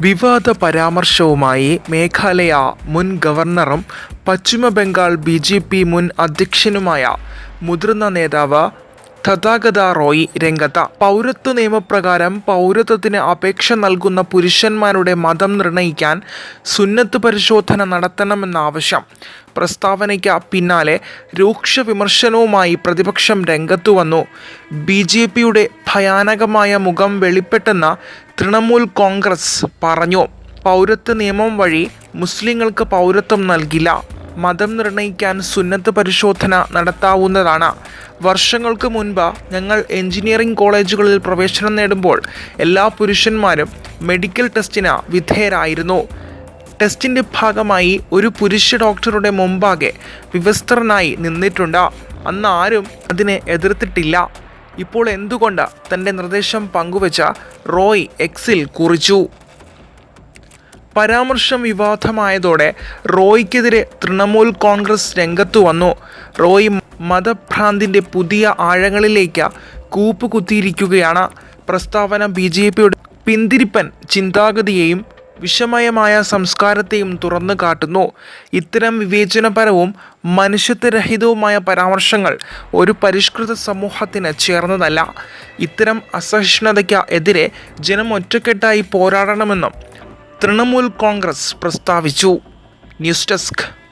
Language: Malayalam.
വിവാദ പരാമർശവുമായി മേഘാലയ മുൻ ഗവർണറും പശ്ചിമ ബംഗാൾ ബി ജെ പി മുൻ അധ്യക്ഷനുമായ മുതിർന്ന നേതാവ് തഥാഗത റോയി രംഗത്ത് പൗരത്വ നിയമപ്രകാരം പൗരത്വത്തിന് അപേക്ഷ നൽകുന്ന പുരുഷന്മാരുടെ മതം നിർണയിക്കാൻ സുന്നത്ത് പരിശോധന നടത്തണമെന്ന ആവശ്യം. പ്രസ്താവനയ്ക്ക് പിന്നാലെ രൂക്ഷ വിമർശനവുമായി പ്രതിപക്ഷം രംഗത്തു വന്നു. ബി ജെ പിയുടെ ഭയാനകമായ മുഖം വെളിപ്പെട്ടെന്ന് തൃണമൂൽ കോൺഗ്രസ് പറഞ്ഞു. പൗരത്വ നിയമം വഴി മുസ്ലിങ്ങൾക്ക് പൗരത്വം നൽകില്ല. മതം നിർണയിക്കാൻ സുന്നത്ത് പരിശോധന നടത്താവുന്നതാണ്. വർഷങ്ങൾക്ക് മുൻപ് ഞങ്ങൾ എഞ്ചിനീയറിംഗ് കോളേജുകളിൽ പ്രവേശനം നേടുമ്പോൾ എല്ലാ പുരുഷന്മാരും മെഡിക്കൽ ടെസ്റ്റിന് വിധേയരായിരുന്നു. ടെസ്റ്റിന്റെ ഭാഗമായി ഒരു പുരുഷ ഡോക്ടറുടെ മുമ്പാകെ വിവസ്ത്രനായി നിന്നിട്ടുണ്ട്. അന്ന് ആരും അതിനെ എതിർത്തിട്ടില്ല. ഇപ്പോൾ എന്തുകൊണ്ട് തന്റെ നിർദ്ദേശം പങ്കുവച്ച റോയ് എക്സിൽ കുറിച്ചു? പരാമർശം വിവാദമായതോടെ റോയ്ക്കെതിരെ തൃണമൂൽ കോൺഗ്രസ് രംഗത്തു വന്നു. റോയ് മതഭ്രാന്തിന്റെ പുതിയ ആഴങ്ങളിലേക്ക് കൂപ്പുകുത്തിയിരിക്കുകയാണ്. പ്രസ്താവന ബി ജെ പിയുടെ പിന്തിരിപ്പൻ ചിന്താഗതിയെയും വിഷമയമായ സംസ്കാരത്തെയും തുറന്നു കാട്ടുന്നു. ഇത്തരം വിവേചനപരവും മനുഷ്യത്വരഹിതവുമായ പരാമർശങ്ങൾ ഒരു പരിഷ്കൃത സമൂഹത്തിന് ചേർന്നതല്ല. ഇത്തരം അസഹിഷ്ണുതയ്ക്ക് എതിരെ ജനം ഒറ്റക്കെട്ടായി പോരാടണമെന്നും തൃണമൂൽ കോൺഗ്രസ് പ്രസ്താവിച്ചു. News desk.